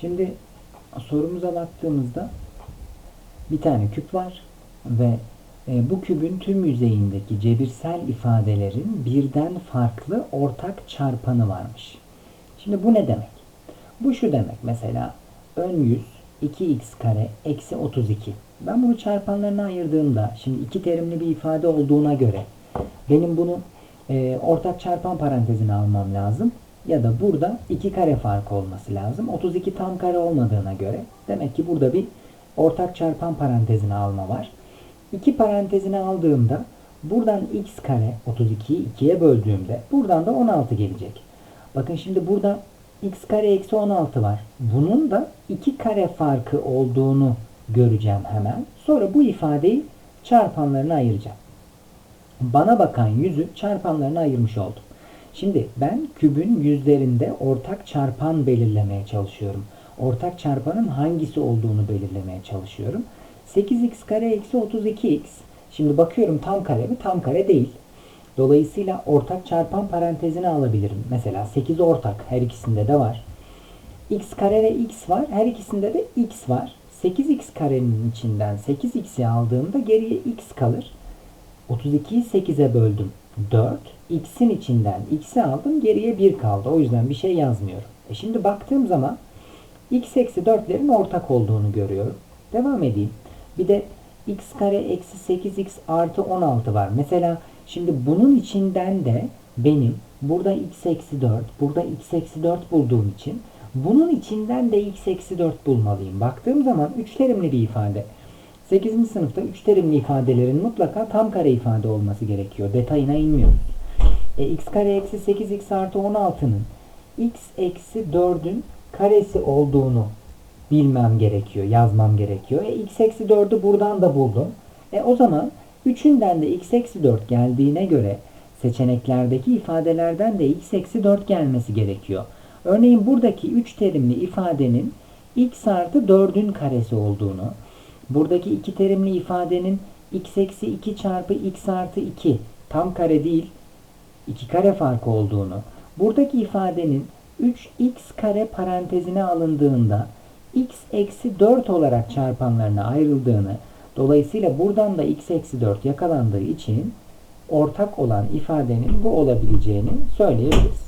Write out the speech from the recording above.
Şimdi sorumuza baktığımızda bir tane küp var ve e, bu kübün tüm yüzeyindeki cebirsel ifadelerin birden farklı ortak çarpanı varmış. Şimdi bu ne demek? Bu şu demek mesela ön yüz 2x kare eksi 32. Ben bunu çarpanlarına ayırdığımda şimdi iki terimli bir ifade olduğuna göre benim bunu e, ortak çarpan parantezine almam lazım. Ya da burada 2 kare fark olması lazım. 32 tam kare olmadığına göre demek ki burada bir ortak çarpan parantezine alma var. 2 parantezine aldığımda buradan x kare 32'yi 2'ye böldüğümde buradan da 16 gelecek. Bakın şimdi burada x kare eksi 16 var. Bunun da 2 kare farkı olduğunu göreceğim hemen. Sonra bu ifadeyi çarpanlarına ayıracağım. Bana bakan yüzü çarpanlarına ayırmış oldum. Şimdi ben kübün yüzlerinde ortak çarpan belirlemeye çalışıyorum. Ortak çarpanın hangisi olduğunu belirlemeye çalışıyorum. 8x kare eksi 32x. Şimdi bakıyorum tam kare mi? Tam kare değil. Dolayısıyla ortak çarpan parantezine alabilirim. Mesela 8 ortak. Her ikisinde de var. x kare ve x var. Her ikisinde de x var. 8x karenin içinden 8x'i aldığımda geriye x kalır. 32'yi 8'e böldüm. 4. X'in içinden x'i aldım. Geriye 1 kaldı. O yüzden bir şey yazmıyorum. E şimdi baktığım zaman x eksi 4'lerin ortak olduğunu görüyorum. Devam edeyim. Bir de x kare eksi 8x artı 16 var. Mesela şimdi bunun içinden de benim burada x eksi 4, burada x eksi 4 bulduğum için bunun içinden de x eksi 4 bulmalıyım. Baktığım zaman üç bir ifade. 8. sınıfta üç terimli ifadelerin mutlaka tam kare ifade olması gerekiyor. Detayına inmiyoruz. E, x kare eksi 8x artı 16'nın x eksi 4'ün karesi olduğunu bilmem gerekiyor, yazmam gerekiyor. E, x eksi 4'ü buradan da buldum. E, o zaman üçünden de x eksi 4 geldiğine göre seçeneklerdeki ifadelerden de x eksi 4 gelmesi gerekiyor. Örneğin buradaki üç terimli ifadenin x artı 4'ün karesi olduğunu, buradaki iki terimli ifadenin x eksi 2 çarpı x artı 2 tam kare değil, 2 kare farkı olduğunu, buradaki ifadenin 3x kare parantezine alındığında x eksi 4 olarak çarpanlarına ayrıldığını, dolayısıyla buradan da x eksi 4 yakalandığı için ortak olan ifadenin bu olabileceğini söyleyebiliriz.